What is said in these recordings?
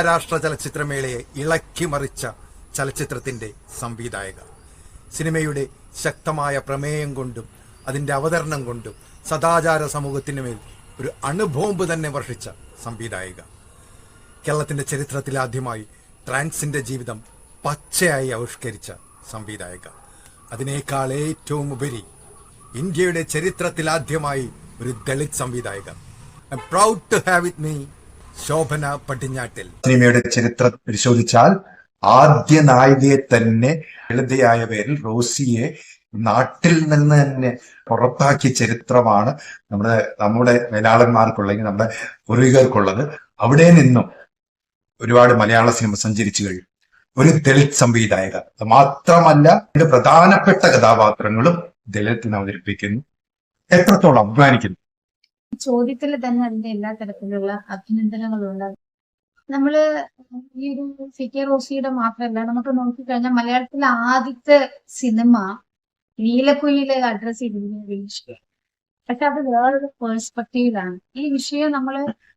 അന്താരാഷ്ട്ര ചലച്ചിത്രമേളയെ ഇളക്കി മറിച്ച ചലച്ചിത്രത്തിന്റെ സംവിധായക സിനിമയുടെ ശക്തമായ പ്രമേയം കൊണ്ടും അതിന്റെ അവതരണം കൊണ്ടും സദാചാര സമൂഹത്തിന് മേൽ ഒരു അണുബോംബ് തന്നെ വർഷിച്ച സംവിധായിക കേരളത്തിന്റെ ചരിത്രത്തിൽ ആദ്യമായി ട്രാൻസിന്റെ ജീവിതം പച്ചയായി ആവിഷ്കരിച്ച സംവിധായക അതിനേക്കാൾ ഏറ്റവും ഉപരി ഇന്ത്യയുടെ ചരിത്രത്തിൽ ആദ്യമായി ഒരു Dalit സംവിധായിക I proud to have it me Shobhana Padinjattil. സിനിമയുടെ ചരിത്രം പരിശോധിച്ചാൽ ആദ്യ നായികയെ തന്നെ ലളിതയായ പേരിൽ റോസിയെ നാട്ടിൽ നിന്ന് തന്നെ പുറത്താക്കിയ ചരിത്രമാണ് നമ്മുടെ നമ്മുടെ മലയാളന്മാർക്കുള്ളെങ്കിൽ നമ്മുടെ പൂർവികർക്കുള്ളത്. അവിടെ നിന്നും ഒരുപാട് മലയാള സിനിമ സഞ്ചരിച്ചു കഴിഞ്ഞു. ഒരു ദളിത് സംവിധായക മാത്രമല്ല പ്രധാനപ്പെട്ട കഥാപാത്രങ്ങളും ദളിതത്തിന് അവതരിപ്പിക്കുന്നു. എത്രത്തോളം അഭിമാനിക്കുന്നു. ചോദ്യത്തിൽ തന്നെ അതിന്റെ എല്ലാ തരത്തിലുള്ള അഭിനന്ദനങ്ങളുണ്ട്. നമ്മൾ ഈ ഒരു സി കെ റോസിയുടെ മാത്രമല്ല നമുക്ക് നോക്കിക്കഴിഞ്ഞാൽ മലയാളത്തിലെ ആദ്യത്തെ സിനിമ നീലക്കുയിലെ അഡ്രസ് ചെയ്തിരുന്നത് പക്ഷെ അത് വേറൊരു പേഴ്സ്പെക്റ്റീവിലാണ് ഈ വിഷയം നമ്മൾ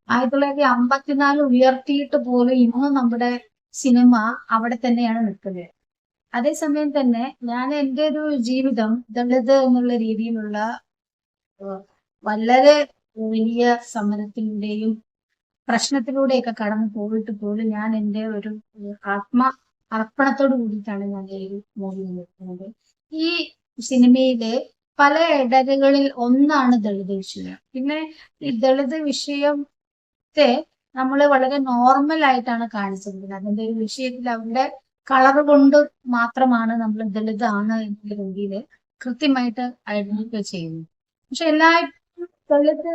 ആയിരത്തി തൊള്ളായിരത്തി അമ്പത്തിനാല് ഉയർത്തിയിട്ട് പോലും ഇന്നും നമ്മുടെ സിനിമ അവിടെ തന്നെയാണ് നിൽക്കുന്നത്. അതേസമയം തന്നെ ഞാൻ എന്റെ ഒരു ജീവിതം ദളിത് എന്നുള്ള രീതിയിലുള്ള വളരെ വലിയ സമരത്തിലൂടെയും പ്രശ്നത്തിലൂടെയൊക്കെ കടന്നു പോയിട്ട് പോലും ഞാൻ എന്റെ ഒരു ആത്മ അർപ്പണത്തോട് കൂടിയിട്ടാണ് ഞാൻ ഈ മൂവി നിർത്തുന്നത് ഈ സിനിമയിലെ പല ഇടരുകളിൽ ഒന്നാണ് ദളിത് വിഷയം. പിന്നെ ഈ ദളിത് വിഷയത്തെ നമ്മൾ വളരെ നോർമൽ ആയിട്ടാണ് കാണിച്ചിരിക്കുന്നത്. അതിന്റെ ഒരു വിഷയത്തിൽ അവരുടെ കളർ കൊണ്ട് മാത്രമാണ് നമ്മൾ ദളിതാണ് എന്നുള്ള രീതിയിൽ കൃത്യമായിട്ട് ഐഡന്റിഫൈ ചെയ്യുന്നത്. പക്ഷെ എല്ലായ്പ്പോഴും ദളിത്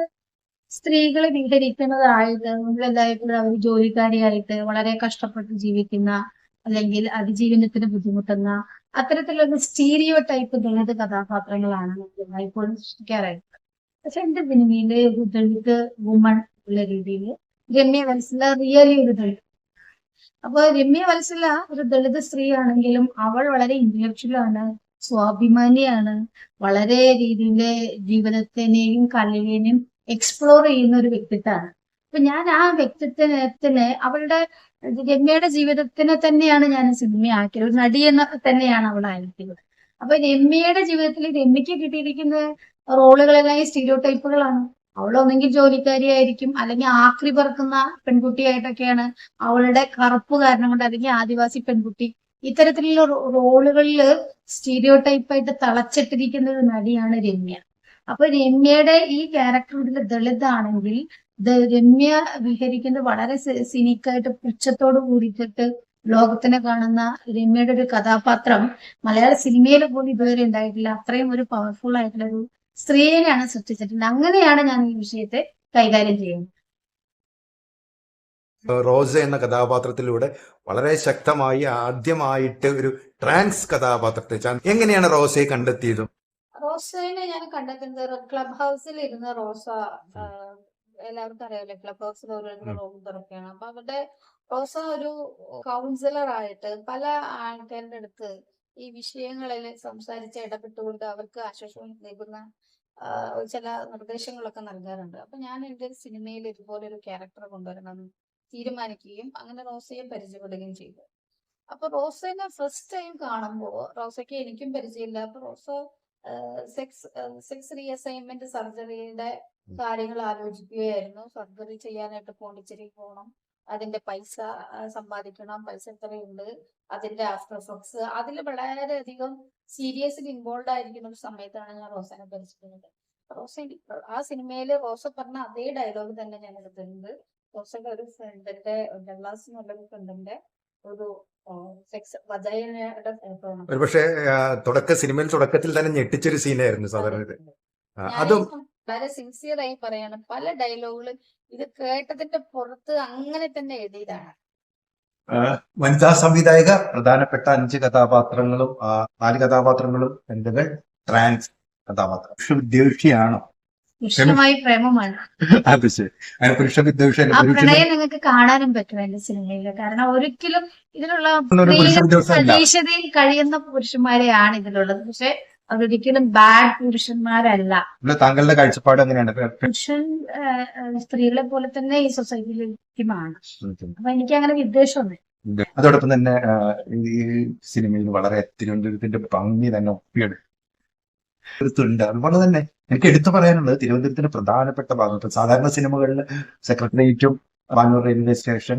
സ്ത്രീകളെ വിഹരിക്കുന്നതായിട്ട് നമ്മളെല്ലായ്പ്പോഴും അവർ ജോലിക്കാരിയായിട്ട് വളരെ കഷ്ടപ്പെട്ട് ജീവിക്കുന്ന അല്ലെങ്കിൽ അതിജീവനത്തിന് ബുദ്ധിമുട്ടുന്ന അത്തരത്തിലുള്ള സ്റ്റീരിയോ ടൈപ്പ് ദളിത് കഥാപാത്രങ്ങളാണ് എല്ലായ്പ്പോഴും സൃഷ്ടിക്കാറായിട്ട്. പക്ഷെ എന്റെ സിനിമയിലെ ഒരു ദളിത് വുമൺ ഉള്ള രീതിയിൽ രമ്യ വത്സല റിയലി ഒരു ദളിത്. അപ്പൊ രമ്യ വത്സല ഒരു ദളിത് സ്ത്രീ ആണെങ്കിലും അവൾ വളരെ ഇന്റലക്ച്വൽ ആണ്. സ്വാഭിമാനിയാണ്. വളരെ രീതിയിലെ ജീവിതത്തിനെയും കലയെയും എക്സ്പ്ലോർ ചെയ്യുന്ന ഒരു വ്യക്തിത്വമാണ്. അപ്പൊ ഞാൻ ആ വ്യക്തിത്വത്തിന് അവളുടെ രമ്യയുടെ ജീവിതത്തിനെ തന്നെയാണ് ഞാൻ സിനിമയാക്കിയത് ഒരു നടി എന്ന തന്നെയാണ് അവൾ ആയിരിക്കുന്നത്. അപ്പൊ രമ്യയുടെ ജീവിതത്തിൽ രമ്യക്ക് കിട്ടിയിരിക്കുന്ന റോളുകളെല്ലാം സ്റ്റീരിയോ ടൈപ്പുകളാണ് അവൾ ഒന്നെങ്കിൽ ജോലിക്കാരിയായിരിക്കും അല്ലെങ്കിൽ ആക്രി പറക്കുന്ന പെൺകുട്ടിയായിട്ടൊക്കെയാണ് അവളുടെ കറുപ്പ് കാരണം കൊണ്ട് അല്ലെങ്കിൽ ആദിവാസി പെൺകുട്ടി ഇത്തരത്തിലുള്ള റോളുകളിൽ സ്റ്റീരിയോ ടൈപ്പായിട്ട് തളച്ചിട്ടിരിക്കുന്ന ഒരു നടിയാണ് രമ്യ. അപ്പൊ രമ്യയുടെ ഈ ക്യാരക്ടർ ദളിതാണെങ്കിൽ രമ്യ വിഹരിക്കുന്നത് വളരെ സിനിക്കായിട്ട് പുച്ഛത്തോട് കൂടിയിട്ട് ലോകത്തിനെ കാണുന്ന രമ്യയുടെ ഒരു കഥാപാത്രം മലയാള സിനിമയിൽ പോലും ഇതുവരെ ഉണ്ടായിട്ടില്ല. അത്രയും ഒരു പവർഫുൾ ആയിട്ടുള്ള ഒരു സ്ത്രീയെയാണ് സൃഷ്ടിച്ചിട്ടുണ്ട് അങ്ങനെയാണ് ഞാൻ ഈ വിഷയത്തെ കൈകാര്യം ചെയ്യുന്നത്. റോസ എന്ന കഥാപാത്രത്തിലൂടെ വളരെ ശക്തമായി ആദ്യമായിട്ട് ഒരു ട്രാൻസ് കഥാപാത്രത്തെ എങ്ങനെയാണ് റോസയെ കണ്ടെത്തിയത്? റോസയെ ഞാൻ കണ്ടെത്തുന്നത് ക്ലബ് ഹൗസിൽ ഇരുന്ന റോസ എല്ലാവർക്കും അറിയാമല്ലോ ക്ലബ് ഹൗസിൽ ഒരു റൂം തുറക്കുകയാണ്. അപ്പൊ അവിടെ റോസ ഒരു കൗൺസിലർ ആയിട്ട് പല ആൾക്കാരുടെ അടുത്ത് ഈ വിഷയങ്ങളിൽ സംസാരിച്ച് ഇടപെട്ടുകൊണ്ട് അവർക്ക് ആശ്വാസം നൽകുന്ന ചില നിർദ്ദേശങ്ങളൊക്കെ നൽകാറുണ്ട്. അപ്പൊ ഞാൻ എന്റെ സിനിമയിൽ ഇതുപോലെ ഒരു ക്യാരക്ടർ കൊണ്ടുവരണം തീരുമാനിക്കുകയും അങ്ങനെ റോസയെ പരിചയപ്പെടുകയും ചെയ്തു. അപ്പൊ റോസനെ ഫസ്റ്റ് ടൈം കാണുമ്പോൾ റോസയ്ക്ക് എനിക്കും പരിചയമില്ല. അപ്പൊ റോസ സെക്സ് സെക്സ് റീഅസൈൻമെന്റ് സർജറിയുടെ കാര്യങ്ങൾ ആലോചിക്കുകയായിരുന്നു. സർജറി ചെയ്യാനായിട്ട് പോണ്ടിച്ചേരി പോകണം അതിന്റെ പൈസ സമ്പാദിക്കണം. പൈസ എത്രയുണ്ട് അതിന്റെ ആഫ്റ്റർ എഫക്ട്സ് അതിൽ വളരെയധികം സീരിയസ്ലി ഇൻവോൾവ് ആയിരിക്കുന്ന ഒരു സമയത്താണ് ഞാൻ റോസനെ പരിചയപ്പെടുന്നത്. റോസ ആ സിനിമയിൽ റോസ പറഞ്ഞ അതേ ഡയലോഗ് തന്നെ ഞാൻ എടുത്തിട്ടുണ്ട്. റോസയുടെ ഒരു ഫ്രണ്ടിന്റെ ഡെല്ലാസ് എന്നുള്ളൊരു ഫ്രണ്ടിന്റെ ഒരു സെക്സ് ആണ് ഒരുപക്ഷെ തുടക്ക സിനിമയിൽ തുടക്കത്തിൽ തന്നെ ഞെട്ടിച്ചൊരു സീനായിരുന്നു സാധാരണ ഇത്. അതും വളരെ സിൻസിയർ ആയി പറയാണ് പല ഡയലോഗുകളും ഇത് കേട്ടതിന്റെ പുറത്ത് അങ്ങനെ തന്നെ എഴുതിയതാണ്. വനിതാ സംവിധായക പ്രധാനപ്പെട്ട അഞ്ച് കഥാപാത്രങ്ങളും നാല് കഥാപാത്രങ്ങളും എന്തുകൾ? ട്രാൻസ് കഥാപാത്രം. പക്ഷെ വിദ്വേഷിയാണോ കൃഷ്ണമായി പ്രേമമാണ്. അത് ശരി. പുരുഷ വിദ്വേഷ ആ പ്രണയം നിങ്ങൾക്ക് കാണാനും പറ്റും എന്റെ സിനിമയിൽ കാരണം ഒരിക്കലും ഇതിലുള്ള വിദ്വേഷമല്ല പ്രതീക്ഷതയിൽ കഴിയുന്ന പുരുഷന്മാരെയാണ് ഇതിലുള്ളത്. പക്ഷെ അവരൊരിക്കലും ബാഡ് പുരുഷന്മാരല്ല. താങ്കളുടെ കാഴ്ചപ്പാട് എങ്ങനെയാണ്? പുരുഷൻ സ്ത്രീകളെ പോലെ തന്നെ ഈ സൊസൈറ്റിയിലേക്കുമാണ്. അപ്പൊ എനിക്ക് അങ്ങനെ വിദ്വേഷമൊന്നും. അതോടൊപ്പം തന്നെ ഈ സിനിമയിൽ വളരെ തിരുവനന്തപുരത്തിന്റെ ഭംഗി തന്നെ ഒപ്പിയെടുത്തുണ്ട് അതുപോലെ തന്നെ എനിക്ക് എടുത്തു പറയാനുള്ളത് തിരുവനന്തപുരത്തിന്റെ പ്രധാനപ്പെട്ട ഭാഗം ഇപ്പൊ സാധാരണ സിനിമകളിൽ സെക്രട്ടേറിയറ്റും ബാംഗ്ലൂർ റെയിൽവേ സ്റ്റേഷൻ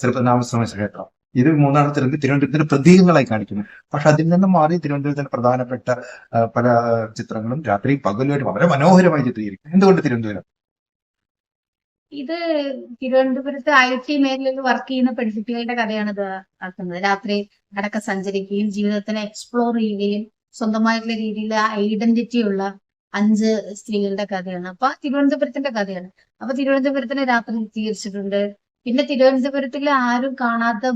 തിരുപ്പതിനാമസ്വാമി ക്ഷേത്രം ഇത് മൂന്നാമത്തെ തിരുവനന്തപുരത്തിന്റെ പ്രതീകങ്ങളായി കാണിക്കുന്നു പക്ഷെ അതിൽ നിന്നും മാറി തിരുവനന്തപുരത്തിന്റെ പ്രധാനപ്പെട്ട പല ചിത്രങ്ങളും രാത്രി പകലുമായിട്ട് വളരെ മനോഹരമായി ചിത്രീകരിക്കും എന്തുകൊണ്ട് തിരുവനന്തപുരം? ഇത് തിരുവനന്തപുരത്ത് ഐ ടി മേഖലയിൽ വർക്ക് ചെയ്യുന്ന പെൺകുട്ടികളുടെ കഥയാണ് ഇത് ആക്കുന്നത്. രാത്രി അടക്കം സഞ്ചരിക്കുകയും ജീവിതത്തിനെ എക്സ്പ്ലോർ ചെയ്യുകയും സ്വന്തമായിട്ടുള്ള രീതിയിൽ ഐഡന്റിറ്റി ഉള്ള അഞ്ച് സ്ത്രീകളുടെ കഥയാണ്. അപ്പൊ തിരുവനന്തപുരത്തിന്റെ കഥയാണ്. അപ്പൊ തിരുവനന്തപുരത്തിന് രാത്രി തീർച്ചിട്ടുണ്ട്. പിന്നെ തിരുവനന്തപുരത്തിൽ ആരും കാണാത്ത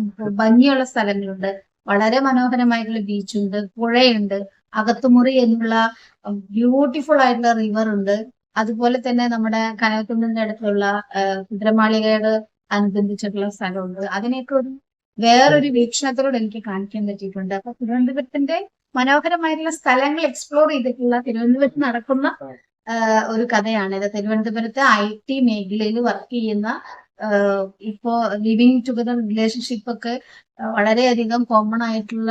ഭംഗിയുള്ള സ്ഥലങ്ങളുണ്ട്. വളരെ മനോഹരമായിട്ടുള്ള ബീച്ചുണ്ട് പുഴയുണ്ട് അകത്തുമുറി എന്നുള്ള ബ്യൂട്ടിഫുൾ ആയിട്ടുള്ള റിവർ ഉണ്ട്. അതുപോലെ തന്നെ നമ്മുടെ കനകത്തുണ്ടിന്റെ അടുത്തുള്ള കുതിരമാളികയോട് അനുബന്ധിച്ചിട്ടുള്ള സ്ഥലമുണ്ട്. അതിനെയൊക്കെ ഒരു വേറൊരു വീക്ഷണത്തിലൂടെ എനിക്ക് കാണിക്കാൻ പറ്റിയിട്ടുണ്ട്. അപ്പൊ തിരുവനന്തപുരത്തിന്റെ മനോഹരമായിട്ടുള്ള സ്ഥലങ്ങൾ എക്സ്പ്ലോർ ചെയ്തിട്ടുള്ള തിരുവനന്തപുരത്ത് നടക്കുന്ന ഒരു കഥയാണ് ഇത്. തിരുവനന്തപുരത്ത് ഐ ടി മേഖലയിൽ വർക്ക് ചെയ്യുന്ന ഇപ്പോ ലിവിങ് ടുഗദർ റിലേഷൻഷിപ്പ് ഒക്കെ വളരെയധികം കോമൺ ആയിട്ടുള്ള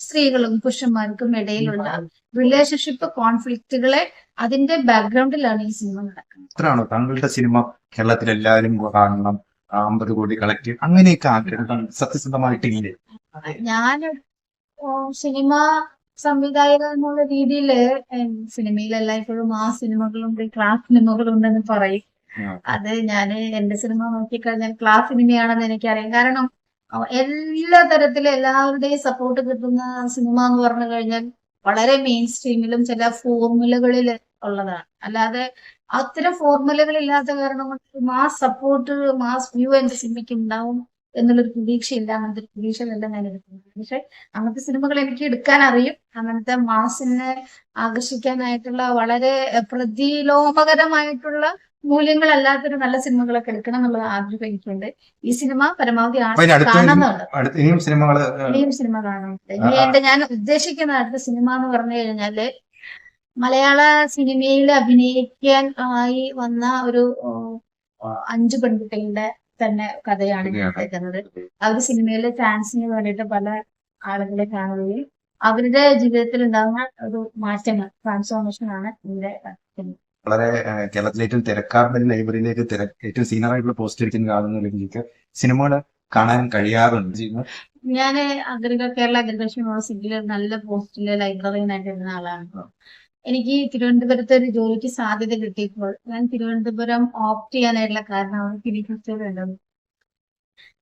സ്ത്രീകളും പുരുഷന്മാർക്കും ഇടയിലുള്ള റിലേഷൻഷിപ്പ് കോൺഫ്ലിക്റ്റുകളെ അതിന്റെ ബാക്ക്ഗ്രൗണ്ടിലാണ് ഈ സിനിമ നടക്കുന്നത്. അത്രയാണോ? താങ്കളുടെ സിനിമ കേരളത്തിൽ എല്ലാവരും കാണണം. അമ്പത് കോടി കളക്ട് അങ്ങനെയൊക്കെ സത്യസന്ധമായിട്ട് സത്യസന്ധമായിട്ടില്ലേ? ഞാൻ സിനിമ സംവിധായകൻ എന്നുള്ള രീതിയിൽ സിനിമയിലെല്ലാം ഇപ്പോഴും ആ സിനിമകളുണ്ട് ക്ലാസ് സിനിമകളുണ്ടെന്ന് പറയും. അത് ഞാൻ എന്റെ സിനിമ നോക്കിക്കഴിഞ്ഞാൽ ക്ലാസ് സിനിമയാണെന്ന് എനിക്കറിയാം. കാരണം എല്ലാ തരത്തിലും എല്ലാവരുടെയും സപ്പോർട്ട് കിട്ടുന്ന സിനിമ എന്ന് പറഞ്ഞു കഴിഞ്ഞാൽ വളരെ മെയിൻ സ്ട്രീമിലും ചില ഫോർമുലകളിൽ ഉള്ളതാണ്. അല്ലാതെ അത്തരം ഫോർമുലകൾ ഇല്ലാത്ത കാരണം മാസ് സപ്പോർട്ട് മാസ് വ്യൂ എന്റെ സിനിമയ്ക്ക് ഉണ്ടാവും. എന്നുള്ളൊരു പ്രതീക്ഷയില്ല അങ്ങനത്തെ പ്രതീക്ഷകളെല്ലാം ഞാൻ എടുക്കുന്നത്. പക്ഷെ അങ്ങനത്തെ സിനിമകൾ എനിക്ക് എടുക്കാൻ അറിയും അങ്ങനത്തെ മാസിനെ ആകർഷിക്കാനായിട്ടുള്ള വളരെ പ്രതിലോമകരമായിട്ടുള്ള മൂല്യങ്ങളല്ലാത്തൊരു നല്ല സിനിമകളൊക്കെ എടുക്കണം എന്നുള്ള ആഗ്രഹം എനിക്കുണ്ട്. ഈ സിനിമ പരമാവധി കാണുന്നുണ്ട് ഇനിയും സിനിമ കാണുന്നുണ്ട്. ഇനി എന്റെ ഞാൻ ഉദ്ദേശിക്കുന്ന അടുത്ത സിനിമ എന്ന് പറഞ്ഞു കഴിഞ്ഞാൽ മലയാള സിനിമയിൽ അഭിനയിക്കാൻ ആയി വന്ന ഒരു അഞ്ചു പെൺകുട്ടികളുടെ തന്നെ കഥയാണ് കേൾക്കുന്നത്. അവർ സിനിമയിലെ ഫാൻസിന് വേണ്ടിയിട്ട് പല ആളുകളെ കാണുകയും അവരുടെ ജീവിതത്തിൽ ഉണ്ടാകുന്ന ഒരു മാറ്റങ്ങൾ ട്രാൻസ്ഫോർമേഷൻ ആണ് ഇതിന്റെ. വളരെ കേരളത്തിലെ ഏറ്റവും തിരക്കാർന്ന ലൈബ്രറിയിലേക്ക് ഏറ്റവും സീനിയർ ആയിട്ടുള്ള പോസ്റ്റ് ഇരിക്കുന്ന കാണുന്ന രീതിക്ക് സിനിമകൾ കാണാൻ കഴിയാറുണ്ട്. ഞാൻ അഗ്രിക കേരള അഗ്രികൾച്ചർ യൂണിവേഴ്സിറ്റിയിൽ നല്ല പോസ്റ്റിലെ ലൈബ്രറിയിൽ ഇരുന്ന ആളാണ്. എനിക്ക് തിരുവനന്തപുരത്ത് ഒരു ജോലിക്ക് സാധ്യത കിട്ടിയപ്പോൾ ഞാൻ തിരുവനന്തപുരം ഓപ്റ്റ് ചെയ്യാനായിട്ടുള്ള കാരണമാണ് ഫെസ്റ്റിവൽ ഉള്ളത്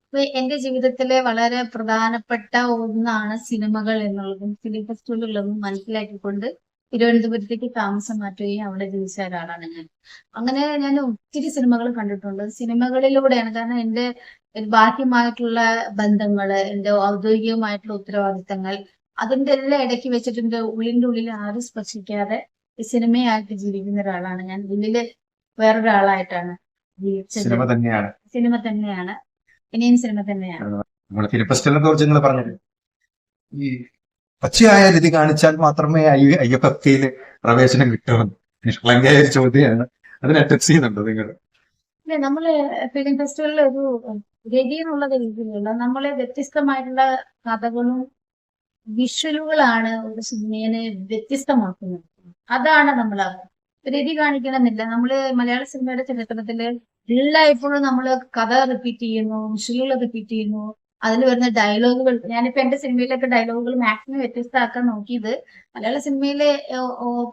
അപ്പൊ എന്റെ ജീവിതത്തിലെ വളരെ പ്രധാനപ്പെട്ട ഒന്നാണ് സിനിമകൾ എന്നുള്ളതും ഫിലിം ഫെസ്റ്റിവലുള്ളതും മനസ്സിലാക്കിക്കൊണ്ട് തിരുവനന്തപുരത്തേക്ക് താമസം മാറ്റുകയും അവിടെ ജീവിച്ച ഒരാളാണ് ഞാൻ. അങ്ങനെ ഞാൻ ഒത്തിരി സിനിമകൾ കണ്ടിട്ടുണ്ട്. സിനിമകളിലൂടെയാണ് കാരണം എന്റെ ബാഹ്യമായിട്ടുള്ള ബന്ധങ്ങൾ എന്റെ ഔദ്യോഗികമായിട്ടുള്ള ഉത്തരവാദിത്തങ്ങൾ അതിന്റെ എല്ലാം ഇടയ്ക്ക് വെച്ചിട്ടുണ്ട്. ഉള്ളിന്റെ ഉള്ളിൽ ആരും സ്പർശിക്കാതെ സിനിമയായിട്ട് ജീവിക്കുന്ന ഒരാളാണ് ഞാൻ. ഉള്ളിൽ വേറൊരാളായിട്ടാണ് ജീവിച്ചത്. സിനിമ തന്നെയാണ്. സിനിമ തന്നെയാണ്. ഇനിയും സിനിമ തന്നെയാണ്. കുറിച്ച് നിങ്ങൾ പറഞ്ഞത്. ഈ പച്ചയായ രീതി കാണിച്ചാൽ മാത്രമേ ഐ ഐ എഫ് എഫ് കെയിൽ പ്രവേശനം കിട്ടുമെന്ന് നിഷ്കളങ്കയായ ഒരു ചോദ്യമാണ്. അതിനെ അറ്റക്ട് ചെയ്യുന്നുണ്ടോ നിങ്ങൾ? ഇല്ല നമ്മൾ ഫിലിം ഫെസ്റ്റിവലിൽ ഒരു രതി എന്നുള്ള രീതിയിലുള്ള നമ്മളെ വ്യത്യസ്തമായിട്ടുള്ള കഥകളും വിഷ്വലുകളാണ് ഒരു സിനിമയെ വ്യത്യസ്തമാക്കുന്നത്. അതാണ് നമ്മൾ രതി കാണിക്കണമെന്നില്ല. നമ്മൾ മലയാള സിനിമയുടെ ചരിത്രത്തിൽ എല്ലായ്പ്പോഴും നമ്മൾ കഥ റിപ്പീറ്റ് ചെയ്യുന്നു വിഷ്വലുകൾ റിപ്പീറ്റ് ചെയ്യുന്നു. അതിൽ വരുന്ന ഡയലോഗുകൾ ഞാനിപ്പോ എന്റെ സിനിമയിലൊക്കെ ഡയലോഗുകൾ മാക്സിമം വ്യത്യസ്തമാക്കാൻ നോക്കിയത്. മലയാള സിനിമയിലെ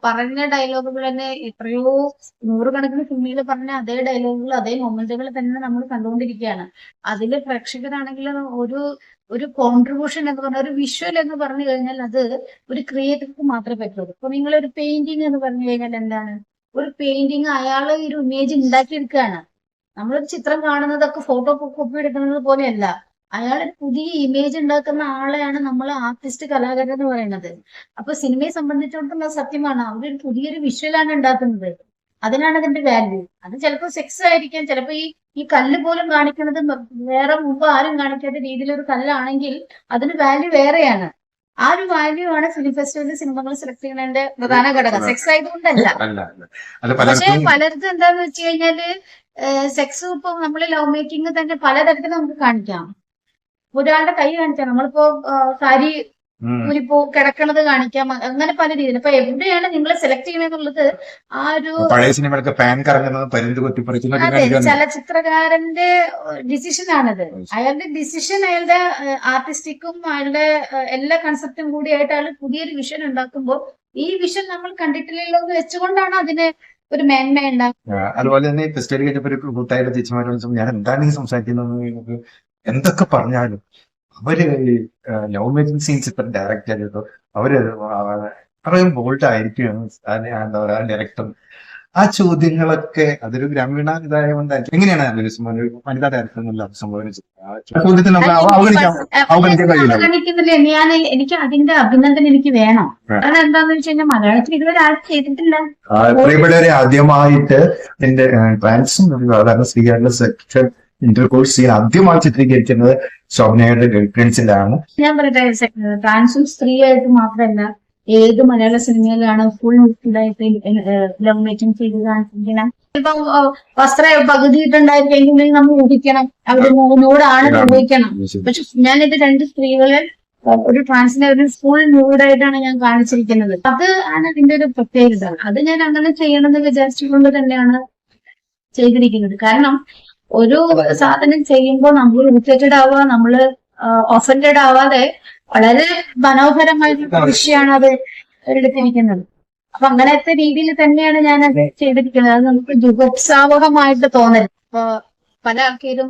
പറഞ്ഞ ഡയലോഗുകൾ തന്നെ എത്രയോ നൂറുകണക്കിന് സിനിമയിൽ പറഞ്ഞ അതേ ഡയലോഗുകൾ അതേ മൊമെന്റുകൾ തന്നെ നമ്മൾ കണ്ടുകൊണ്ടിരിക്കുകയാണ്. അതിൽ പ്രേക്ഷകരാണെങ്കിൽ ഒരു ഒരു കോൺട്രിബ്യൂഷൻ എന്ന് പറഞ്ഞാൽ ഒരു വിഷ്വൽ എന്ന് പറഞ്ഞു കഴിഞ്ഞാൽ അത് ഒരു ക്രിയേറ്റർക്ക് മാത്രമേ പറ്റുള്ളൂ. ഇപ്പൊ നിങ്ങൾ ഒരു പെയിന്റിങ് എന്ന് പറഞ്ഞു കഴിഞ്ഞാൽ എന്താണ്? ഒരു പെയിന്റിങ് അയാൾ ഒരു ഇമേജ് ഉണ്ടാക്കിയെടുക്കുകയാണ് നമ്മളൊരു ചിത്രം കാണുന്നതൊക്കെ ഫോട്ടോ കോപ്പി എടുക്കുന്നത് പോലെയല്ല. അയാൾ പുതിയ ഇമേജ് ഉണ്ടാക്കുന്ന ആളെയാണ് നമ്മൾ ആർട്ടിസ്റ്റ് കലാകാരൻ എന്ന് പറയുന്നത്. അപ്പൊ സിനിമയെ സംബന്ധിച്ചിടത്തോളം സത്യമാണ്. അവരൊരു പുതിയൊരു വിഷ്വലാണ് ഉണ്ടാക്കുന്നത്. അതിനാണ് അതിന്റെ വാല്യൂ അത് ചിലപ്പോൾ സെക്സ് ആയിരിക്കാം. ചിലപ്പോൾ ഈ ഈ കല്ല് പോലും കാണിക്കുന്നത് വേറെ മുമ്പ് ആരും കാണിക്കാത്ത രീതിയിലൊരു കല്ലാണെങ്കിൽ അതിന് വാല്യൂ വേറെയാണ്. ആ ഒരു വാല്യൂ ആണ് ഫിലിം ഫെസ്റ്റിവലിൽ സിനിമകൾ സെലക്ട് ചെയ്യുന്നതിന്റെ പ്രധാന ഘടകം. സെക്സ് ആയതുകൊണ്ടല്ല. പക്ഷെ പലർക്കും പലർക്കും എന്താന്ന് വെച്ച് കഴിഞ്ഞാൽ സെക്സ് ഇപ്പൊ നമ്മൾ ലവ് മേക്കിംഗ് തന്നെ പലതരത്തിൽ നമുക്ക് കാണിക്കാം. ഒരാളുടെ കൈ കാണിച്ചാൽ നമ്മളിപ്പോ സാരി ഇപ്പോ കിടക്കണത് കാണിക്കാം അങ്ങനെ പല രീതിയിൽ. അപ്പൊ എവിടെയാണ് നിങ്ങൾ സെലക്ട് ചെയ്യണെന്നുള്ളത്? ആ ഒരു പഴയ സിനിമകളൊക്കെ പാൻ കറങ്ങുന്നത് അതെ ചലച്ചിത്രകാരന്റെ ഡിസിഷൻ ആണത്. അയാളുടെ ഡിസിഷൻ അയാളുടെ ആർട്ടിസ്റ്റിക്കും അയാളുടെ എല്ലാ കൺസെപ്റ്റും കൂടി ആയിട്ട് അയാൾ പുതിയൊരു വിഷൻ ഉണ്ടാക്കുമ്പോൾ ഈ വിഷൻ നമ്മൾ കണ്ടിട്ടില്ലല്ലോ എന്ന് വെച്ചുകൊണ്ടാണ് അതിന് ഒരു മേന്മ ഉണ്ടാക്കുന്നത്. അതുപോലെ തന്നെ ഫെസ്റ്റിവൽ കഴിഞ്ഞപ്പോ ഒരു കൂട്ടായ ചേച്ചിമാരോട് ഞാൻ എന്താണ് ഈ സംസാരിക്കുന്നത് എന്തൊക്കെ പറഞ്ഞാലും അവർ ലവ് മേക്കിംഗ് സീൻസ് ഇപ്പൊ ഡയറക്റ്റ് ചെയ്തു അവർ അത്രയും ബോൾഡ് ആയിരിക്കും എന്താ പറയാ ഡയറക്ടർ ആ ചോദ്യങ്ങളൊക്കെ അതൊരു ഗ്രാമീണ ഇതായതുകൊണ്ടായിരിക്കും എങ്ങനെയാണ് അതിൽ ഒരു വനിതാ ഡയറക്ടർ എന്നുള്ള സംഭവന ചോദ്യത്തിൽ നമ്മൾ അവ- അവഗണിക്കാം അവഗണിക്കാൻ കഴിയില്ല. ഞാൻ എനിക്ക് അതിന്റെ അഭിനന്ദനം എനിക്ക് വേണം. കാരണം എന്താന്ന് വെച്ച് കഴിഞ്ഞാൽ മലയാളത്തിൽ ഇതുവരെ ആരും ചെയ്തിട്ടില്ല. പ്രിയപ്പെട്ടവരെ ആദ്യമായിട്ട് എന്റെ ട്രാൻസും സാധാരണ സ്ത്രീകളുടെ സെക്ഷൻ ഇന്റർകോഴ്സ് ചെയ്യാൻ ആദ്യമായി ചിത്രീകരിക്കുന്നത് ശോഭനയുടെ ഗേൾഫ്രണ്ട്സിലാണ്. ആണ് ഞാൻ പറയട്ടെ ട്രാൻസും സ്ത്രീയായിട്ട് മാത്രമല്ല ഏത് മലയാള സിനിമയിലാണ് ഫുൾ ഇതായിട്ട് ലവ് മേക്കിംഗ് ചെയ്ത് കാണിക്കണം ഇപ്പം വസ്ത്ര പകുതി ഇട്ടുണ്ടായിരിക്കും നമ്മൾ ഊഹിക്കണം. അവർ നൂടാണ് ഊഹിക്കണം പക്ഷെ ഞാനിത് രണ്ട് സ്ത്രീകളെ ഒരു ട്രാൻസിനെ ഒരു ഫുൾ ന്യൂഡായിട്ടാണ് ഞാൻ കാണിച്ചിരിക്കുന്നത്. അത് ആണ് അതിന്റെ ഒരു പ്രത്യേകത. അത് ഞാൻ അങ്ങനെ ചെയ്യണമെന്ന് വിചാരിച്ചുകൊണ്ട് തന്നെയാണ് ചെയ്തിരിക്കുന്നത്. കാരണം ഒരു സാധനം ചെയ്യുമ്പോൾ നമ്മൾ ഇറിറ്റേറ്റഡ് ആവുക നമ്മൾ ഒഫൻഡഡ് ആവാതെ വളരെ മനോഹരമായിട്ടുള്ള കൃഷിയാണ് അത് എടുത്തിരിക്കുന്നത്. അപ്പൊ അങ്ങനത്തെ രീതിയിൽ തന്നെയാണ് ഞാൻ അത് ചെയ്തിരിക്കുന്നത്. അത് നമുക്ക് ജുഗോത്സാവഹമായിട്ട് തോന്നരുത്. ഇപ്പൊ പല ആൾക്കാരും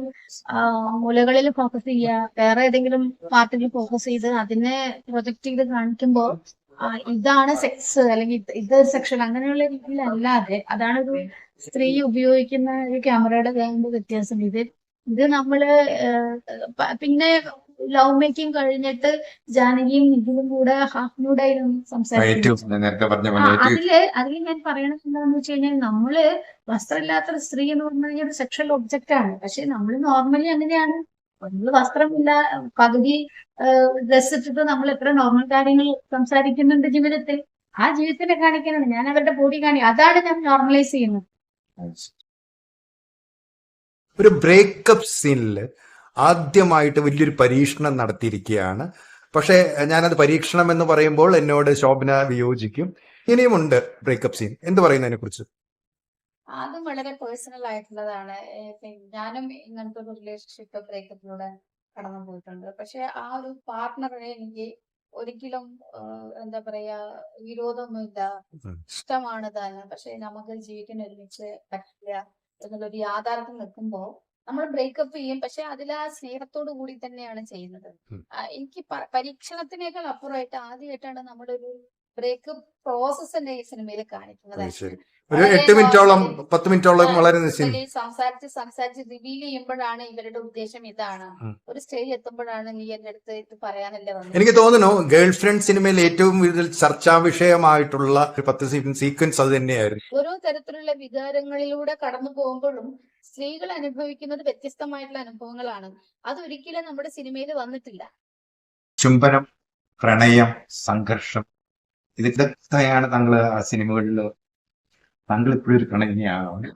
മൂലകളിൽ മുലകളിൽ ഫോക്കസ് ചെയ്യുക വേറെ ഏതെങ്കിലും പാർട്ടിൽ ഫോക്കസ് ചെയ്ത് അതിനെ പ്രൊജക്ട് ചെയ്ത് കാണിക്കുമ്പോൾ ഇതാണ് സെക്സ് അല്ലെങ്കിൽ ഇത് സെക്ഷൻ അങ്ങനെയുള്ള രീതിയിലല്ലാതെ അതാണ് ഒരു സ്ത്രീ ഉപയോഗിക്കുന്ന ഒരു ക്യാമറയുടെ കാര്യം വ്യത്യാസം. ഇത് ഇത് നമ്മൾ പിന്നെ ലവ് മേക്കിംഗ് കഴിഞ്ഞിട്ട് ജാനകിയും ഇതിലും കൂടെ ഹാഫ് പോലെ ഏറ്റവും അതിൽ അതിൽ ഞാൻ പറയണത് എന്താണെന്ന് വെച്ച് കഴിഞ്ഞാൽ നമ്മൾ വസ്ത്രമില്ലാത്ത സ്ത്രീ എന്ന് പറഞ്ഞു കഴിഞ്ഞാൽ ഒരു സെക്ഷൽ ഒബ്ജക്റ്റ് ആണ്. പക്ഷെ നമ്മൾ നോർമലി അങ്ങനെയാണ് നമ്മൾ വസ്ത്രമില്ല പകുതി ഡ്രസ് ഇട്ടിട്ട് നമ്മൾ എത്ര നോർമൽ കാര്യങ്ങൾ സംസാരിക്കുന്നുണ്ട് ജീവിതത്തിൽ. ആ ജീവിതത്തിനെ കാണിക്കുന്നുണ്ട് ഞാൻ അവരുടെ ബോഡി കാണി അതാണ് ഞാൻ നോർമലൈസ് ചെയ്യുന്നത്. ഒരു ബ്രേക്കപ്പ് സീനിൽ ആദ്യമായിട്ട് വലിയൊരു പരീക്ഷണം നടത്തിയിരിക്കുകയാണ്. പക്ഷേ ഞാനത് പരീക്ഷണം എന്ന് പറയുമ്പോൾ എന്നോട് ശോഭന വിയോജിക്കും. ഇനിയുമുണ്ട് ബ്രേക്കപ്പ് സീൻ എന്ത് പറയുന്നതിനെ കുറിച്ച് അതും വളരെ പേഴ്സണൽ ആയിട്ടുള്ളതാണ്. ഞാനും ഇങ്ങനത്തെ ഒരു റിലേഷൻഷിപ്പ് ബ്രേക്കപ്പിലൂടെ കടന്നു പോയിട്ടുണ്ട്. പക്ഷെ ആ ഒരു പാർട്ട്ണറെ എനിക്ക് ഒരിക്കലും എന്താ പറയാ വിരോധമൊന്നുമില്ല. ഇഷ്ടമാണ് തന്നെ. പക്ഷെ നമുക്ക് ജീവിക്കാൻ ഒരുമിച്ച് പറ്റില്ല എന്നുള്ളൊരു യാഥാർത്ഥ്യം നിൽക്കുമ്പോൾ നമ്മൾ ബ്രേക്കപ്പ് ചെയ്യും. പക്ഷെ അതിൽ ആ സ്നേഹത്തോടു കൂടി തന്നെയാണ് ചെയ്യുന്നത്. എനിക്ക് പരീക്ഷണത്തിനേക്കാൾ അപ്പുറമായിട്ട് ആദ്യമായിട്ടാണ് നമ്മുടെ ഒരു ബ്രേക്കപ്പ് പ്രോസസ് തന്നെ ഈ സിനിമയിൽ കാണിക്കുന്നത് ഒരു എട്ട് മിനിറ്റോളം പത്ത് മിനിറ്റോളം വളരെ സംസാരിച്ച് സംസാരിച്ച് റിവീൽ ചെയ്യുമ്പോഴാണ് ഇവരുടെ ഉദ്ദേശം ഇതാണ്. ഒരു സ്റ്റേജ് എത്തുമ്പോഴാണ് നീ എന്റെ അടുത്ത് ഇത് പറയാനല്ലേ വന്നത്. എനിക്ക് തോന്നുന്നു ഗേൾ ഫ്രണ്ട് സിനിമയിൽ ഏറ്റവും കൂടുതൽ ചർച്ചാ വിഷയമായിട്ടുള്ള ഒരു പത്ത് സീക്വൻസ് അത് തന്നെയായിരുന്നു. ഓരോ തരത്തിലുള്ള വികാരങ്ങളിലൂടെ കടന്നു പോകുമ്പോഴും സ്ത്രീകൾ അനുഭവിക്കുന്നത് വ്യത്യസ്തമായിട്ടുള്ള അനുഭവങ്ങളാണ്. അതൊരിക്കലും നമ്മുടെ സിനിമയിൽ വന്നിട്ടില്ല. ചുംബനം പ്രണയം സംഘർഷം ഇതൊക്കെയാണ് താങ്കൾ ആ സിനിമകളിൽ താങ്കൾ ഇപ്പോഴും ഒരു പ്രണയിനിയാണ്?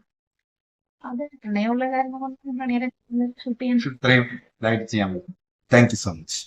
അത് ഇണയുള്ള കാരണം കൊണ്ട് പ്രണയം ഷൂട്ട് ചെയ്യാൻ ഇത്രയും ഇതായിട്ട് ചെയ്യാൻ പറ്റും. Thank you so much.